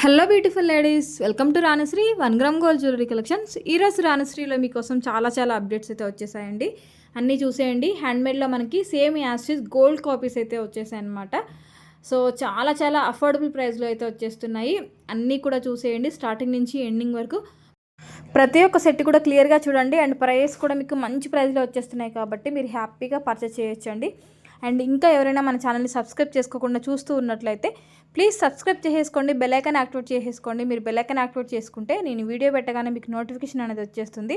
Hello beautiful ladies welcome to Ranashri one gram gold jewellery collections ఈరోజు రాణశ్రీలో మీకోసం చాలా చాలా అప్డేట్స్ అయితే వచ్చేసాయండి. అన్నీ చూసేయండి. హ్యాండ్మేడ్లో మనకి సేమ్ యాస్టిస్ గోల్డ్ కాపీస్ అయితే వచ్చేసాయి అనమాట సో చాలా చాలా అఫోర్డబుల్ ప్రైస్లో అయితే వచ్చేస్తున్నాయి. అన్నీ కూడా చూసేయండి స్టార్టింగ్ నుంచి ఎండింగ్ వరకు. ప్రతి ఒక్క సెట్ కూడా క్లియర్గా చూడండి. అండ్ ప్రైస్ కూడా మీకు మంచి ప్రైస్లో వచ్చేస్తున్నాయి కాబట్టి మీరు హ్యాపీగా పర్చేస్ చేయొచ్చండి. అండ్ ఇంకా ఎవరైనా మన ఛానల్ని సబ్స్క్రైబ్ చేసుకోకుండా చూస్తూ ఉన్నట్లయితే ప్లీజ్ సబ్స్క్రైబ్ చేసేసుకోండి బెల్ యాక్టివేట్ చేసేసుకోండి. మీరు బెల్ యాక్టివేట్ చేసుకుంటే నేను వీడియో పెట్టగానే మీకు నోటిఫికేషన్ అనేది వచ్చేస్తుంది.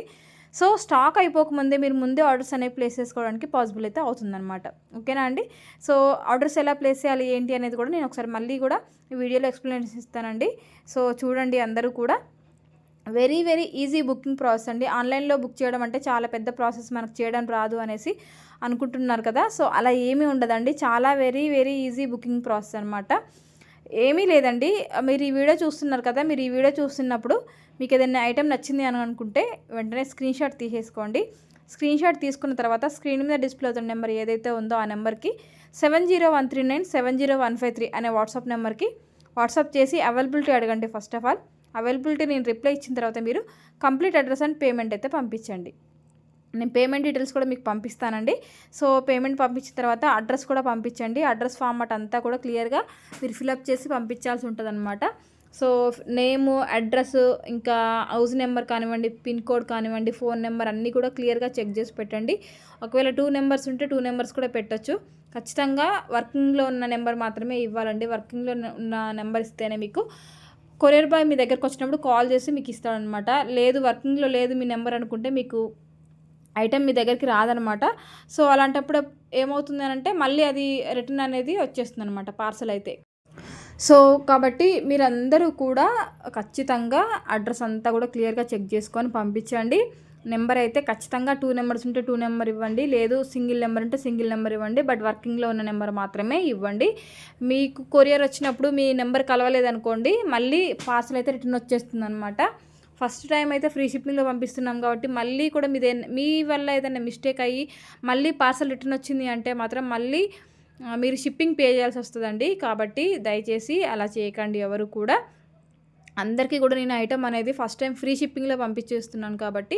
సో స్టాక్ అయిపోకముందే మీరు ముందే ఆర్డర్స్ అనేవి ప్లేస్ చేసుకోవడానికి పాసిబుల్ అయితే అవుతుందన్నమాట. ఓకేనా అండి? సో ఆర్డర్స్ ఎలా ప్లేస్ చేయాలి ఏంటి అనేది కూడా నేను ఒకసారి మళ్ళీ కూడా ఈ వీడియోలో ఎక్స్ప్లెనేషన్ ఇస్తానండి. సో చూడండి అందరూ కూడా. Very very easy booking process అండి. ఆన్లైన్లో బుక్ చేయడం అంటే చాలా పెద్ద ప్రాసెస్ మనకు చేయడం రాదు అనేసి అనుకుంటున్నారు కదా. సో అలా ఏమీ ఉండదండి. చాలా very very easy booking process అనమాట ఏమీ లేదండి. మీరు ఈ వీడియో చూస్తున్నారు కదా మీరు ఈ వీడియో చూస్తున్నప్పుడు మీకు ఏదైనా ఐటెం నచ్చింది అని అనుకుంటే వెంటనే స్క్రీన్ షాట్ తీసేసుకోండి. స్క్రీన్ షాట్ తీసుకున్న తర్వాత స్క్రీన్ మీద డిస్ప్లే అవుతున్న నెంబర్ ఏదైతే ఉందో ఆ నెంబర్కి seven zero one three nine seven zero one five three అనే వాట్సాప్ నెంబర్కి వాట్సాప్ చేసి అవైలబిలిటీ అడగండి ఫస్ట్ ఆఫ్ ఆల్. అవైలబిలిటీ నేను రిప్లై ఇచ్చిన తర్వాత మీరు కంప్లీట్ అడ్రస్ అండ్ పేమెంట్ అయితే పంపించండి. నేను పేమెంట్ డీటెయిల్స్ కూడా మీకు పంపిస్తానండి. సో పేమెంట్ పంపించిన తర్వాత అడ్రస్ కూడా పంపించండి. అడ్రస్ ఫార్మాట్ అంతా కూడా క్లియర్గా మీరు ఫిలప్ చేసి పంపించాల్సి ఉంటుంది సో నేము అడ్రస్ ఇంకా హౌస్ నెంబర్ కానివ్వండి పిన్ కోడ్ కానివ్వండి ఫోన్ నెంబర్ అన్నీ కూడా క్లియర్గా చెక్ చేసి పెట్టండి. ఒకవేళ టూ నెంబర్స్ ఉంటే టూ నెంబర్స్ కూడా పెట్టచ్చు. ఖచ్చితంగా వర్కింగ్లో ఉన్న నెంబర్ మాత్రమే ఇవ్వాలండి. వర్కింగ్లో ఉన్న నెంబర్ ఇస్తేనే మీకు కొరియర్ బాయ్ మీ దగ్గరకు వచ్చినప్పుడు కాల్ చేసి మీకు ఇస్తాడనమాట లేదు వర్కింగ్లో లేదు మీ నెంబర్ అనుకుంటే మీకు ఐటెం మీ దగ్గరికి రాదనమాట. సో అలాంటప్పుడు ఏమవుతుంది అంటే మళ్ళీ అది రిటర్న్ అనేది వచ్చేస్తుంది అనమాట పార్సల్ అయితే. సో కాబట్టి మీరందరూ కూడా ఖచ్చితంగా అడ్రస్ అంతా కూడా క్లియర్గా చెక్ చేసుకొని పంపించండి. నెంబర్ అయితే ఖచ్చితంగా టూ నెంబర్స్ ఉంటే టూ నెంబర్ ఇవ్వండి లేదు సింగిల్ నెంబర్ ఉంటే సింగిల్ నెంబర్ ఇవ్వండి బట్ వర్కింగ్లో ఉన్న నెంబర్ మాత్రమే ఇవ్వండి. మీకు కొరియర్ వచ్చినప్పుడు మీ నెంబర్ కలవలేదనుకోండి మళ్ళీ పార్సల్ అయితే రిటర్న్ వచ్చేస్తుంది అనమాట ఫస్ట్ టైం అయితే ఫ్రీ షిప్పింగ్లో పంపిస్తున్నాం కాబట్టి మళ్ళీ కూడా మీదే మీ వల్ల ఏదైనా మిస్టేక్ అయ్యి మళ్ళీ పార్సల్ రిటర్న్ వచ్చింది అంటే మాత్రం మళ్ళీ మీరు షిప్పింగ్ పే చేయాల్సి వస్తుందండి. కాబట్టి దయచేసి అలా చేయకండి ఎవరు కూడా. అందరికీ కూడా నేను ఐటమ్ అనేది ఫస్ట్ టైం ఫ్రీ షిప్పింగ్లో పంపించేస్తున్నాను కాబట్టి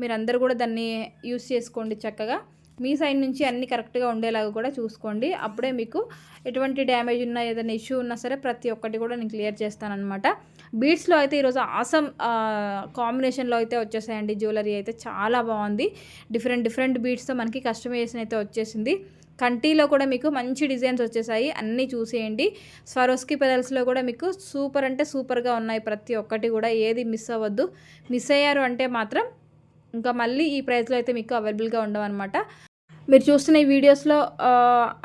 మీరు కూడా దాన్ని యూస్ చేసుకోండి చక్కగా. మీ సైడ్ నుంచి అన్ని కరెక్ట్గా ఉండేలాగా కూడా చూసుకోండి. అప్పుడే మీకు ఎటువంటి డ్యామేజ్ ఉన్నా ఏదైనా ఇష్యూ ఉన్నా సరే ప్రతి ఒక్కటి కూడా నేను క్లియర్ చేస్తానమాట బీడ్స్లో అయితే ఈరోజు ఆసమ్ కాంబినేషన్లో అయితే వచ్చేసాయండి. జ్యువెలరీ అయితే చాలా బాగుంది. డిఫరెంట్ డిఫరెంట్ బీడ్స్తో మనకి కస్టమైజేషన్ అయితే వచ్చేసింది. కంటీలో కూడా మీకు మంచి డిజైన్స్ వచ్చేసాయి. అన్నీ చూసేయండి. స్వరోస్కి పెదల్స్లో కూడా మీకు సూపర్ అంటే సూపర్గా ఉన్నాయి ప్రతి ఒక్కటి కూడా. ఏది మిస్ అవ్వద్దు. మిస్ అయ్యారు అంటే మాత్రం ఇంకా మళ్ళీ ఈ ప్రైస్లో అయితే మీకు అవైలబుల్గా ఉండవన్నమాట. మీరు చూస్తున్న ఈ వీడియోస్లో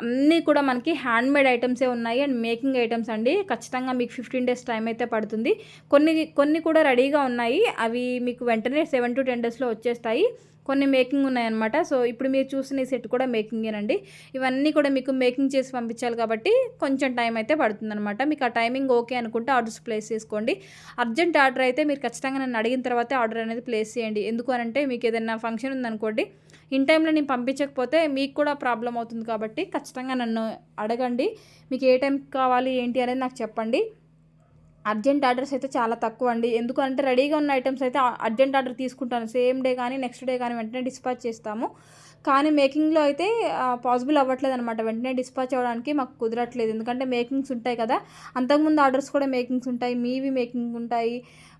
అన్నీ కూడా మనకి హ్యాండ్మేడ్ ఐటమ్సే ఉన్నాయి అండ్ మేకింగ్ ఐటమ్స్ అండి. ఖచ్చితంగా మీకు ఫిఫ్టీన్ డేస్ టైం అయితే పడుతుంది. కొన్ని కొన్ని కూడా రెడీగా ఉన్నాయి. అవి మీకు వెంటనే సెవెన్ టు టెన్ డేస్లో వచ్చేస్తాయి. కొన్ని మేకింగ్ ఉన్నాయన్నమాట సో ఇప్పుడు మీరు చూసిన ఈ సెట్ కూడా మేకింగేనండి ఇవన్నీ కూడా మీకు మేకింగ్ చేసి పంపించాలి కాబట్టి కొంచెం టైం అయితే పడుతుందన్నమాట మీకు ఆ టైమింగ్ ఓకే అనుకుంటే ఆర్డర్స్ ప్లేస్ చేసుకోండి. అర్జెంట్ ఆర్డర్ అయితే మీరు ఖచ్చితంగా నన్ను అడిగిన తర్వాత ఆర్డర్ అనేది ప్లేస్ చేయండి. ఎందుకు అనంటే మీకు ఏదైనా ఫంక్షన్ ఉందనుకోండి ఇన్ టైంలో నేను పంపించకపోతే మీకు కూడా ప్రాబ్లం అవుతుంది కాబట్టి ఖచ్చితంగా నన్ను అడగండి. మీకు ఏ టైంకి కావాలి ఏంటి అనేది నాకు చెప్పండి. అర్జెంట్ ఆర్డర్స్ అయితే చాలా తక్కువ అండి. ఎందుకంటే రెడీగా ఉన్న ఐటమ్స్ అయితే అర్జెంట్ ఆర్డర్ తీసుకుంటాను. సేమ్ డే కానీ నెక్స్ట్ డే కానీ వెంటనే డిస్పాచ్ చేస్తాము. కానీ మేకింగ్లో అయితే పాసిబుల్ అవ్వట్లేదు అనమాట వెంటనే డిస్పాచ్ అవ్వడానికి మాకు కుదరట్లేదు. ఎందుకంటే మేకింగ్స్ ఉంటాయి కదా. అంతకుముందు ఆర్డర్స్ కూడా మేకింగ్స్ ఉంటాయి. మీవి మేకింగ్ ఉంటాయి.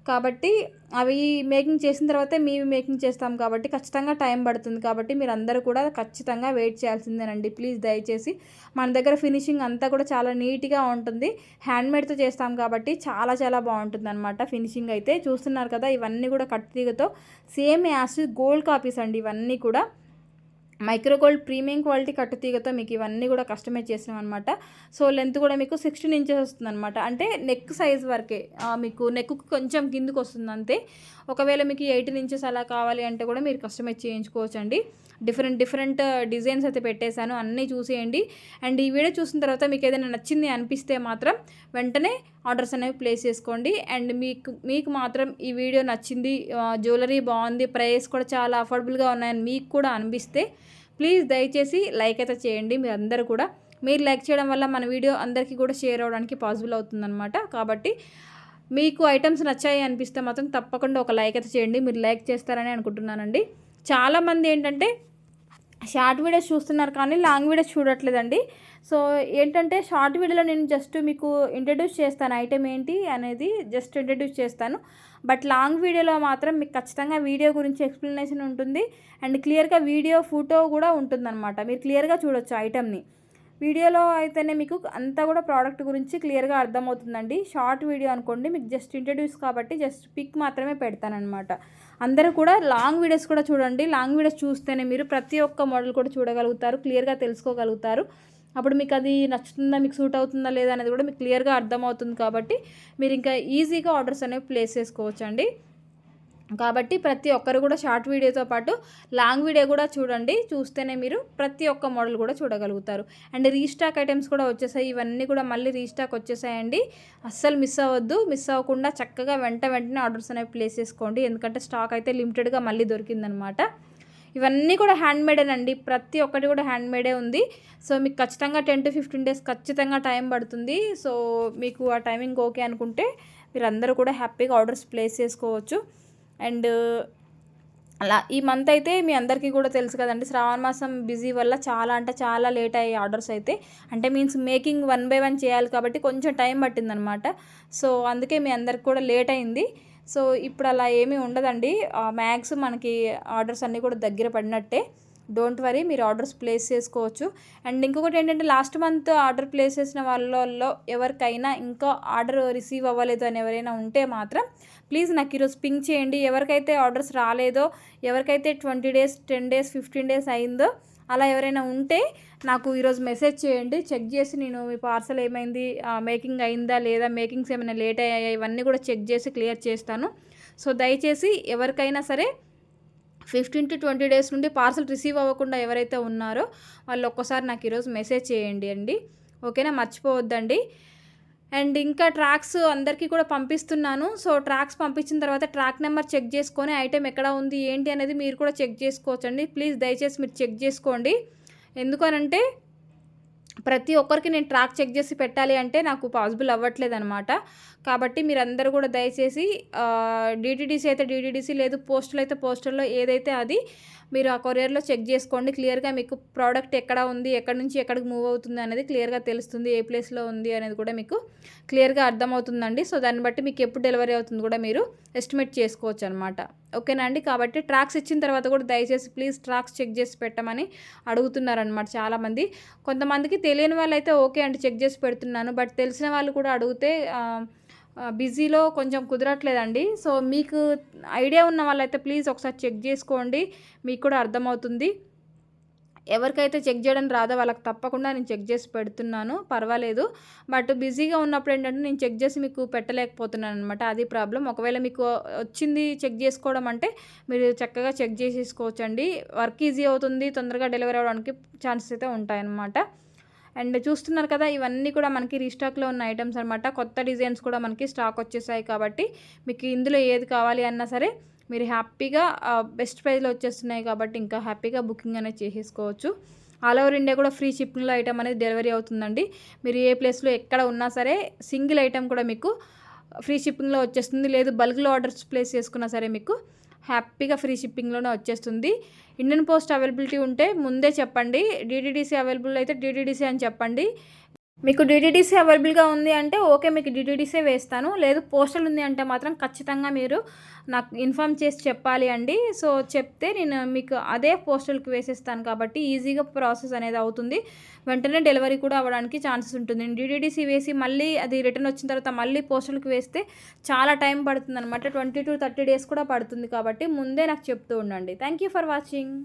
కాబట్టి అవి మేకింగ్ చేసిన తర్వాతే మేము మేకింగ్ చేస్తాం కాబట్టి ఖచ్చితంగా టైం పడుతుంది కాబట్టి మీరు అందరూ కూడా ఖచ్చితంగా వెయిట్ చేయాల్సిందేనండి. ప్లీజ్ దయచేసి మన దగ్గర ఫినిషింగ్ అంతా కూడా చాలా నీట్గా ఉంటుంది. హ్యాండ్మేడ్తో చేస్తాం కాబట్టి చాలా చాలా బాగుంటుంది అనమాట ఫినిషింగ్ అయితే. చూస్తున్నారు కదా ఇవన్నీ కూడా కట్టుతీగతో సేమ్ యాస్ గోల్డ్ కాపీస్ అండి ఇవన్నీ కూడా. మైక్రోగోల్డ్ ప్రీమియం క్వాలిటీ కట్టుతీగతో మీకు ఇవన్నీ కూడా కస్టమైజ్ చేసినాం అనమాట సో లెంత్ కూడా మీకు సిక్స్టీన్ ఇంచెస్ వస్తుంది అనమాట అంటే నెక్ సైజ్ వరకే మీకు నెక్ కొంచెం కిందకు వస్తుంది అంతే ఒకవేళ మీకు ఎయిటీన్ ఇంచెస్ అలా కావాలి అంటే కూడా మీరు కస్టమైజ్ చేయించుకోవచ్చు అండి డిఫరెంట్ డిఫరెంట్ డిజైన్స్ అయితే పెట్టేశాను. అన్నీ చూసేయండి. అండ్ ఈ వీడియో చూసిన తర్వాత మీకు ఏదైనా నచ్చింది అనిపిస్తే మాత్రం వెంటనే ఆర్డర్స్ అనేవి ప్లేస్ చేసుకోండి. అండ్ మీకు మీకు మాత్రం ఈ వీడియో నచ్చింది జ్యువెలరీ బాగుంది ప్రైస్ కూడా చాలా అఫోర్డబుల్గా ఉన్నాయని మీకు కూడా అనిపిస్తే ప్లీజ్ దయచేసి లైక్ అయితే చేయండి. మీరు అందరూ కూడా మీరు లైక్ చేయడం వల్ల మన వీడియో అందరికీ కూడా షేర్ అవ్వడానికి పాసిబుల్ అవుతుందన్నమాట. కాబట్టి మీకు ఐటమ్స్ నచ్చాయి అనిపిస్తే మాత్రం తప్పకుండా ఒక లైక్ అయితే చేయండి. మీరు లైక్ చేస్తారని అనుకుంటున్నానండి. చాలామంది ఏంటంటే షార్ట్ వీడియోస్ చూస్తున్నారు కానీ లాంగ్ వీడియోస్ చూడట్లేదండి. సో ఏంటంటే షార్ట్ వీడియోలో నేను జస్ట్ మీకు ఇంట్రడ్యూస్ చేస్తాను ఐటెం ఏంటి అనేది జస్ట్ ఇంట్రడ్యూస్ చేస్తాను. బట్ లాంగ్ వీడియోలో మాత్రం మీకు ఖచ్చితంగా వీడియో గురించి ఎక్స్ప్లెనేషన్ ఉంటుంది. అండ్ క్లియర్గా వీడియో ఫోటో కూడా ఉంటుందన్నమాట. మీరు క్లియర్గా చూడొచ్చు ఐటెంని వీడియోలో అయితేనే మీకు అంతా కూడా ప్రోడక్ట్ గురించి క్లియర్గా అర్థమవుతుందండి. షార్ట్ వీడియో అనుకోండి మీకు జస్ట్ ఇంట్రడ్యూస్ కాబట్టి జస్ట్ పిక్ మాత్రమే పెడతానమాట అందరూ కూడా లాంగ్ వీడియోస్ కూడా చూడండి. లాంగ్ వీడియోస్ చూస్తేనే మీరు ప్రతి ఒక్క మోడల్ కూడా చూడగలుగుతారు క్లియర్గా తెలుసుకోగలుగుతారు. అప్పుడు మీకు అది నచ్చుతుందా మీకు సూట్ అవుతుందా లేదా అనేది కూడా మీకు క్లియర్గా అర్థమవుతుంది కాబట్టి మీరు ఇంకా ఈజీగా ఆర్డర్స్ అనేవి ప్లేస్ చేసుకోవచ్చు అండి కాబట్టి ప్రతి ఒక్కరు కూడా షార్ట్ వీడియోతో పాటు లాంగ్ వీడియో కూడా చూడండి. చూస్తేనే మీరు ప్రతి ఒక్క మోడల్ కూడా చూడగలుగుతారు. అండ్ రీస్టాక్ ఐటమ్స్ కూడా వచ్చేసాయి. ఇవన్నీ కూడా మళ్ళీ రీస్టాక్ వచ్చేసాయండి. అస్సలు మిస్ అవ్వద్దు. మిస్ అవ్వకుండా చక్కగా వెంట వెంటనే ఆర్డర్స్ అనేవి ప్లేస్ చేసుకోండి. ఎందుకంటే స్టాక్ అయితే లిమిటెడ్గా మళ్ళీ దొరికిందనమాట. ఇవన్నీ కూడా హ్యాండ్ అండి ప్రతి ఒక్కటి కూడా హ్యాండ్ మేడే ఉంది. సో మీకు ఖచ్చితంగా టెన్ టు ఫిఫ్టీన్ డేస్ ఖచ్చితంగా టైం పడుతుంది. సో మీకు ఆ టైమింగ్ ఓకే అనుకుంటే మీరందరూ కూడా హ్యాపీగా ఆర్డర్స్ ప్లేస్ చేసుకోవచ్చు. అండ్ అలా ఈ మంత్ అయితే మీ అందరికీ కూడా తెలుసు కదండి. శ్రావణ మాసం బిజీ వల్ల చాలా అంటే చాలా లేట్ అయ్యే ఆర్డర్స్ అయితే. అంటే means making one by one చేయాలి కాబట్టి కొంచెం టైం పట్టిందనమాట. సో అందుకే మీ అందరికి కూడా లేట్ అయింది. సో ఇప్పుడు అలా ఏమీ ఉండదండి. మ్యాక్స్ మనకి ఆర్డర్స్ అన్నీ కూడా దగ్గర పడినట్టే. డోంట్ వరీ మీరు ఆర్డర్స్ ప్లేస్ చేసుకోవచ్చు. అండ్ ఇంకొకటి ఏంటంటే లాస్ట్ మంత్ ఆర్డర్ ప్లేస్ చేసిన వాళ్ళలో ఎవరికైనా ఇంకా ఆర్డర్ రిసీవ్ అవ్వలేదు అని ఎవరైనా ఉంటే మాత్రం ప్లీజ్ నాకు ఈరోజు పింక్ చేయండి. ఎవరికైతే ఆర్డర్స్ రాలేదో ఎవరికైతే twenty days ten days fifteen days అయిందో అలా ఎవరైనా ఉంటే నాకు ఈరోజు మెసేజ్ చేయండి. చెక్ చేసి నేను మీ పార్సల్ ఏమైంది మేకింగ్ అయిందా లేదా మేకింగ్స్ ఏమైనా లేట్ అయ్యాయా ఇవన్నీ కూడా చెక్ చేసి క్లియర్ చేస్తాను. సో దయచేసి ఎవరికైనా సరే ఫిఫ్టీన్ టు ట్వంటీ డేస్ నుండి పార్సల్ రిసీవ్ అవ్వకుండా ఎవరైతే ఉన్నారో వాళ్ళు ఒక్కసారి నాకు ఈరోజు మెసేజ్ చేయండి అండి. ఓకేనా? మర్చిపోవద్దండి. అండ్ ఇంకా ట్రాక్స్ అందరికీ కూడా పంపిస్తున్నాను. సో ట్రాక్స్ పంపించిన తర్వాత ట్రాక్ నెంబర్ చెక్ చేసుకొని ఐటెం ఎక్కడ ఉంది ఏంటి అనేది మీరు కూడా చెక్ చేసుకోవచ్చండి. ప్లీజ్ దయచేసి మీరు చెక్ చేసుకోండి. ఎందుకనంటే ప్రతి ఒక్కరికి నేను ట్రాక్ చెక్ చేసి పెట్టాలి అంటే నాకు పాసిబుల్ అవ్వట్లేదు అనమాట కాబట్టి మీరందరూ కూడా దయచేసి డీటీడీసీ అయితే డీటీడీసీ లేదు పోస్టల్ అయితే పోస్టర్లో ఏదైతే అది మీరు ఆ కొరియర్లో చెక్ చేసుకోండి. క్లియర్గా మీకు ప్రోడక్ట్ ఎక్కడ ఉంది ఎక్కడి నుంచి ఎక్కడికి మూవ్ అవుతుంది అనేది క్లియర్గా తెలుస్తుంది. ఏ ప్లేస్లో ఉంది అనేది కూడా మీకు క్లియర్గా అర్థమవుతుందండి. సో దాన్ని బట్టి మీకు ఎప్పుడు డెలివరీ అవుతుంది కూడా మీరు ఎస్టిమేట్ చేసుకోవచ్చు అనమాట ఓకేనా అండి? కాబట్టి ట్రాక్స్ ఇచ్చిన తర్వాత కూడా దయచేసి ప్లీజ్ ట్రాక్స్ చెక్ చేసి పెట్టమని అడుగుతున్నారనమాట చాలామంది. కొంతమందికి తెలియని వాళ్ళు అయితే ఓకే అండి చెక్ చేసి పెడుతున్నాను. బట్ తెలిసిన వాళ్ళు కూడా అడిగితే బిజీలో కొంచెం కుదరట్లేదండి. సో మీకు ఐడియా ఉన్న వాళ్ళైతే ప్లీజ్ ఒకసారి చెక్ చేసుకోండి. మీకు కూడా అర్థమవుతుంది. ఎవరికైతే చెక్ చేయడం రాదో వాళ్ళకి తప్పకుండా నేను చెక్ చేసి పెడుతున్నాను. పర్వాలేదు. బట్ బిజీగా ఉన్నప్పుడు ఏంటంటే నేను చెక్ చేసి మీకు పెట్టలేకపోతున్నాను అనమాట అది ప్రాబ్లం. ఒకవేళ మీకు వచ్చింది చెక్ చేసుకోవడం అంటే మీరు చక్కగా చెక్ చేసేసుకోవచ్చండి. వర్క్ ఈజీ అవుతుంది. తొందరగా డెలివరీ అవ్వడానికి ఛాన్సెస్ అయితే ఉంటాయన్నమాట. అండ్ చూస్తున్నారు కదా ఇవన్నీ కూడా మనకి రీస్టాక్లో ఉన్న ఐటమ్స్ అనమాట కొత్త డిజైన్స్ కూడా మనకి స్టాక్ వచ్చేసాయి కాబట్టి మీకు ఇందులో ఏది కావాలి అన్నా సరే మీరు హ్యాపీగా బెస్ట్ ప్రైస్లో వచ్చేస్తున్నాయి కాబట్టి ఇంకా హ్యాపీగా బుకింగ్ అనేది చేసేసుకోవచ్చు. ఆల్ ఓవర్ ఇండియా కూడా ఫ్రీ షిప్పింగ్లో ఐటమ్ అనేది డెలివరీ అవుతుందండి. మీరు ఏ ప్లేస్లో ఎక్కడ ఉన్నా సరే సింగిల్ ఐటమ్ కూడా మీకు ఫ్రీ షిప్పింగ్లో వచ్చేస్తుంది. లేదు బల్క్లో ఆర్డర్స్ ప్లేస్ చేసుకున్నా సరే మీకు హ్యాపీగా ఫ్రీ షిప్పింగ్లోనే వచ్చేస్తుంది. ఇండియన్ పోస్ట్ అవైలబిలిటీ ఉంటే ముందే చెప్పండి. డీటీడీసీ అవైలబుల్ అయితే డీటీడీసీ అని చెప్పండి. మీకు డిటీడీసీ అవైలబుల్గా ఉంది అంటే ఓకే మీకు డిటీడీసీ వేస్తాను. లేదు పోస్టల్ ఉంది అంటే మాత్రం ఖచ్చితంగా మీరు నాకు ఇన్ఫామ్ చేసి చెప్పాలి అండి. సో చెప్తే నేను మీకు అదే పోస్టల్కి వేసేస్తాను కాబట్టి ఈజీగా ప్రాసెస్ అనేది అవుతుంది. వెంటనే డెలివరీ కూడా అవ్వడానికి ఛాన్సెస్ ఉంటుంది. డిటీడీసీ వేసి మళ్ళీ అది రిటర్న్ వచ్చిన తర్వాత మళ్ళీ పోస్టల్కి వేస్తే చాలా టైం పడుతుంది అనమాట ట్వంటీ టు థర్టీ డేస్ కూడా పడుతుంది కాబట్టి ముందే నాకు చెప్తూ ఉండండి. Thank you for watching.